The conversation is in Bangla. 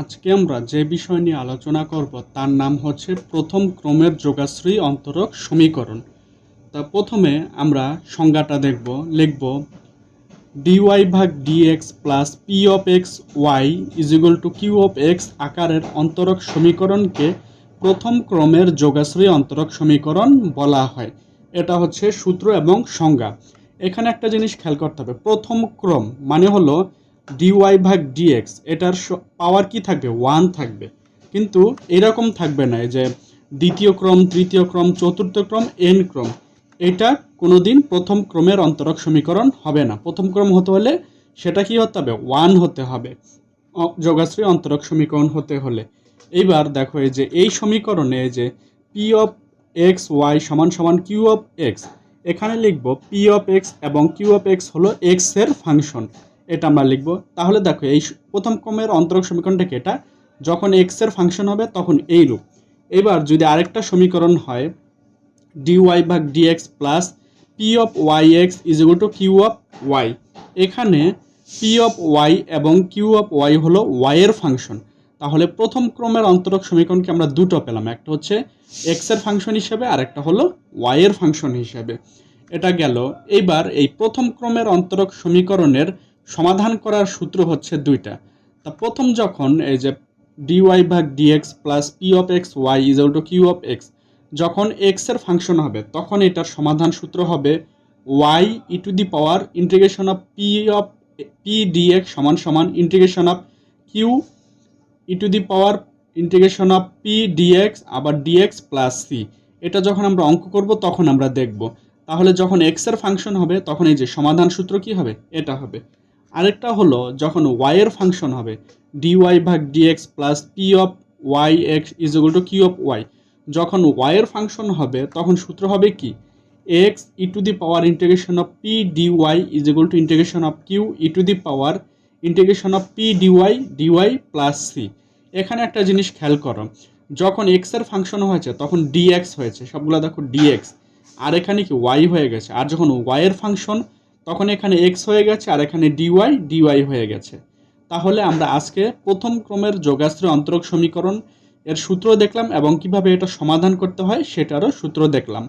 আজকে আমরা যে বিষয় নিয়ে আলোচনা করব, তার নাম হচ্ছে প্রথম ক্রমের যোগাশ্রী অন্তরক সমীকরণ। তা প্রথমে আমরা সংজ্ঞাটা দেখব, লিখব ডিওয়াই ভাগ D X plus P of X Y is equal to Q of X আকারের অন্তরক সমীকরণকে প্রথম ক্রমের যোগাশ্রী অন্তরক সমীকরণ বলা হয়। এটা হচ্ছে সূত্র এবং সংজ্ঞা। এখানে একটা জিনিস খেয়াল করতে হবে, প্রথম ক্রম মানে হলো ডিওয়াই ভাগ ডিএক্স এটার পাওয়ার কি থাকবে? ওয়ান থাকবে। কিন্তু এরকম থাকবে না যে দ্বিতীয় ক্রম, তৃতীয় ক্রম, চতুর্থ ক্রম এন ক্রম, এটা কোনোদিন প্রথম ক্রমের অন্তরক সমীকরণ হবে না। প্রথম ক্রম হতে হলে সেটা কি হতে হবে? ওয়ান হতে হবে। যোগাশ্রী অন্তরক সমীকরণ হতে হলে। এইবার দেখো, এই যে এই সমীকরণে যে পি অফ এক্স ওয়াই সমান সমান কিউ অফ এক্স এখানে লিখব পি অফ এক্স এবং কিউ অফ এক্স হলো এক্সের ফাংশন এটা আমরা লিখব। তাহলে দেখো, এই প্রথম ক্রমের অন্তরক সমীকরণটাকে এটা? যখন এক্সের ফাংশন হবে তখন এই রূপ। এবার যদি আরেকটা সমীকরণ হয় ডিওয়াই ভাগ D X plus P of Y X is equal to Q of Y এখানে পি অফ ওয়াই এবং কিউ অফ ওয়াই হলো ওয়াই এর ফাংশন তাহলে প্রথম ক্রমের অন্তরক সমীকরণকে আমরা দুটো পেলাম। একটা হচ্ছে এক্সের ফাংশন হিসেবে আর একটা হলো ওয়াই এর ফাংশন হিসেবে। এটা গেল। এইবার এই প্রথম ক্রমের অন্তরক সমীকরণের সমাধান করার সূত্র হচ্ছে দুইটা। তা প্রথম যখন এই যে ডিওয়াই ভাগ D X plus P of X Y is to Q of X যখন এক্সের ফাংশন হবে, তখন এটার সমাধান সূত্র হবে Y E to the power integration of P of P D X সমান সমান integration of Q E to the power integration of P D X আবার ডিএক্স প্লাস সি এটা যখন আমরা অঙ্ক করব, তখন আমরা দেখব। তাহলে যখন এক্সের ফাংশন হবে, তখন এই যে সমাধান সূত্র কি হবে? এটা হবে। আরেকটা হলো যখন ওয়াই এর ফাংশন হবে ডিওয়াই ভাগ D X plus P of Y X is to Q of Y যখন ওয়াই এর ফাংশন হবে, তখন সূত্র হবে কি? X E to the power integration of P D Y is to integration of Q E to the power integration of P D Y D Y plus C এখানে একটা জিনিস খেয়াল করো, যখন এক্সের ফাংশন হয়েছে, তখন ডিএক্স হয়েছে, সবগুলো দেখো ডিএক্স আর এখানে কি ওয়াই হয়ে গেছে, আর যখন ওয়াই এর ফাংশন তখন এখানে এক্স হয়ে গেছে আর এখানে ডিওয়াই ডিওয়াই হয়ে গেছে। তাহলে আমরা আজকে প্রথম ক্রমের যোগাশ্রী অন্তরক সমীকরণ এর সূত্র দেখলাম এবং কীভাবে এটা সমাধান করতে হয় সেটারও সূত্র দেখলাম।